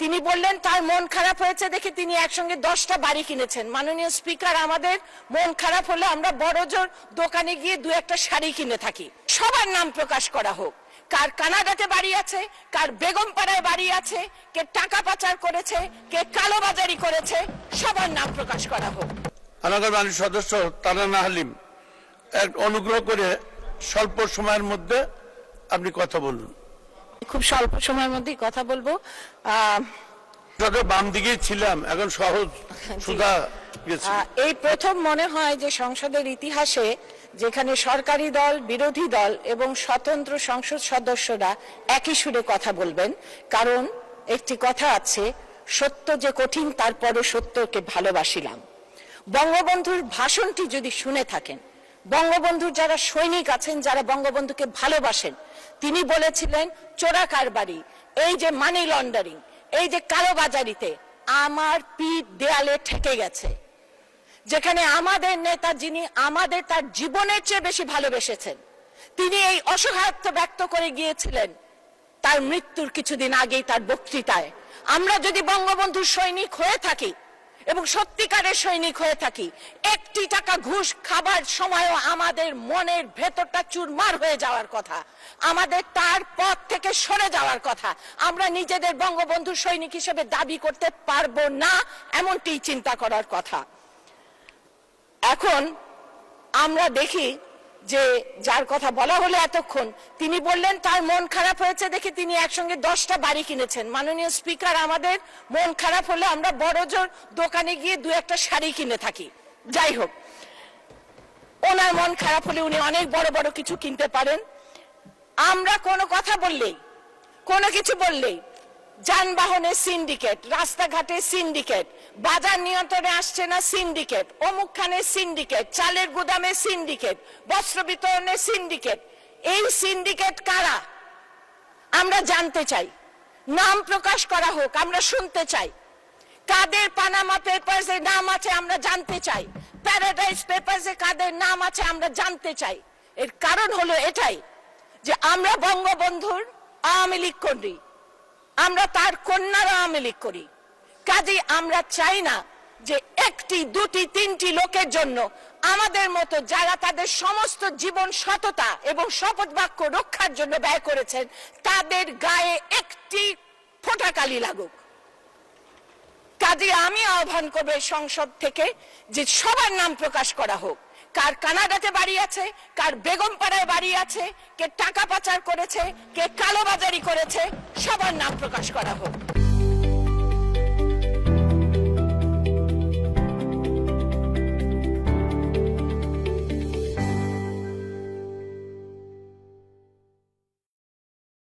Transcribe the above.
তিনি বললেন, তার মন খারাপ হয়েছে দেখে তিনি একসঙ্গে দশটা বাড়ি কিনেছেন। মাননীয় স্পিকার, আমাদের মন খারাপ হলে আমরা বড় জোর দোকানে গিয়ে দু একটা শাড়ি কিনে থাকি। সবার নাম প্রকাশ করা হোক। কার কানাডাতে বাড়ি আছে, কার বেগমপাড়ায় বাড়ি আছে, কে টাকা পাচার করেছে, কে কালোবাজারি করেছে, সবার নাম প্রকাশ করা হোক। আনাগর বাণী সদস্য তানানা হালিম, এক অনুগ্রহ করে স্বল্প সময়ের মধ্যে আপনি কথা বলুন। খুব স্বল্প সময়ের মধ্যেই কথা বলব। বাম দিকেই ছিলাম এখন সহজ সুধা এই প্রথম মনে হয় যে সংসদের ইতিহাসে যেখানে সরকারি দল বিরোধী দল এবং স্বতন্ত্র সংসদ সদস্যরা একই সুরে কথা বলবেন কারণ একটি কথা আছে সত্য যে কঠিন তারপরে সত্যকে ভালোবাসিলাম। বঙ্গবন্ধুর ভাষণটি যদি শুনে থাকেন বঙ্গবন্ধুর যারা সৈনিক আছেন, যারা বঙ্গবন্ধুকে ভালোবাসেন, তিনি বলেছিলেন, চোরা কারবারি, এই যে মানি লন্ডারিং এই যে কালোবাজারিতে আমার পিঠ দেয়ালে ঠেকে গেছে। যেখানে আমাদের নেতা যিনি আমাদের তার জীবনের চেয়ে বেশি ভালোবেসেছেন, তিনি এই অসহায়ত্ব ব্যক্ত করে গিয়েছিলেন, তার মৃত্যুর কিছুদিন আগেই তার বক্তৃতায়। আমরা যদি বঙ্গবন্ধুর সৈনিক হয়ে থাকি এবং সত্যিকারের সৈনিক হয়ে থাকি। একটি টাকা ঘুষ খাবার সময়ও আমাদের মনের ভেতরটা চুরমার হয়ে যাওয়ার কথা। আমাদের তার পথ থেকে সরে যাওয়ার কথা। আমরা নিজেদের বঙ্গবন্ধু সৈনিক হিসেবে দাবি করতে পারব না এমনটি চিন্তা করার কথা। এখন আমরা দেখি যে যার কথা বলা হলো এতক্ষণ, তিনি বললেন, তার মন খারাপ হয়েছে দেখে তিনি একসঙ্গে দশটা বাড়ি কিনেছেন। মাননীয় স্পিকার, আমাদের মন খারাপ হলে আমরা বড় জোর দোকানে গিয়ে দু একটা শাড়ি কিনে থাকি। যাই হোক, ওনার মন খারাপ হলে উনি অনেক বড় বড় কিছু কিনতে পারেন। আমরা কোনো কথা বললেই, কোনো কিছু বললেই যানবাহনের সিন্ডিকেট, রাস্তাঘাটে সিন্ডিকেট, বাজার নিয়ন্ত্রণে আসছে না সিন্ডিকেট অমুকখানের সিন্ডিকেট, চালের গুদামে সিন্ডিকেট, বস্ত্র বিতরণের সিন্ডিকেট। এই সিন্ডিকেট কারা? আমরা জানতে চাই। নাম প্রকাশ করা হোক, আমরা শুনতে চাই। কাদের পানামা পেপারসে নাম আছে, আমরা জানতে চাই। প্যারাডাইস পেপারসে কাদের নাম আছে, আমরা জানতে চাই। এর কারণ হলো এটাই, যে আমরা বঙ্গবন্ধুর আওয়ামী লীগ করি আমরা তার কন্যার আওয়ামী লীগ করি। কাজে আমরা চাই না যে একটি, দুটি, তিনটি লোকের জন্য আমাদের মতো যারা তাদের সমস্ত জীবন সততা এবং শপথ বাক্য রক্ষার জন্য ব্যয় করেছেন, তাদের গায়ে একটি ফোঁটাকালি লাগুক। কাজে আমি আহ্বান করব সংসদ থেকে যে সবার নাম প্রকাশ করা হোক। কার কানাডাতে বাড়ি আছে, কার বেগমপাড়ায় বাড়ি আছে, কে টাকা পাচার করেছে, কে কালোবাজারি করেছে, সবার নাম প্রকাশ করা হোক।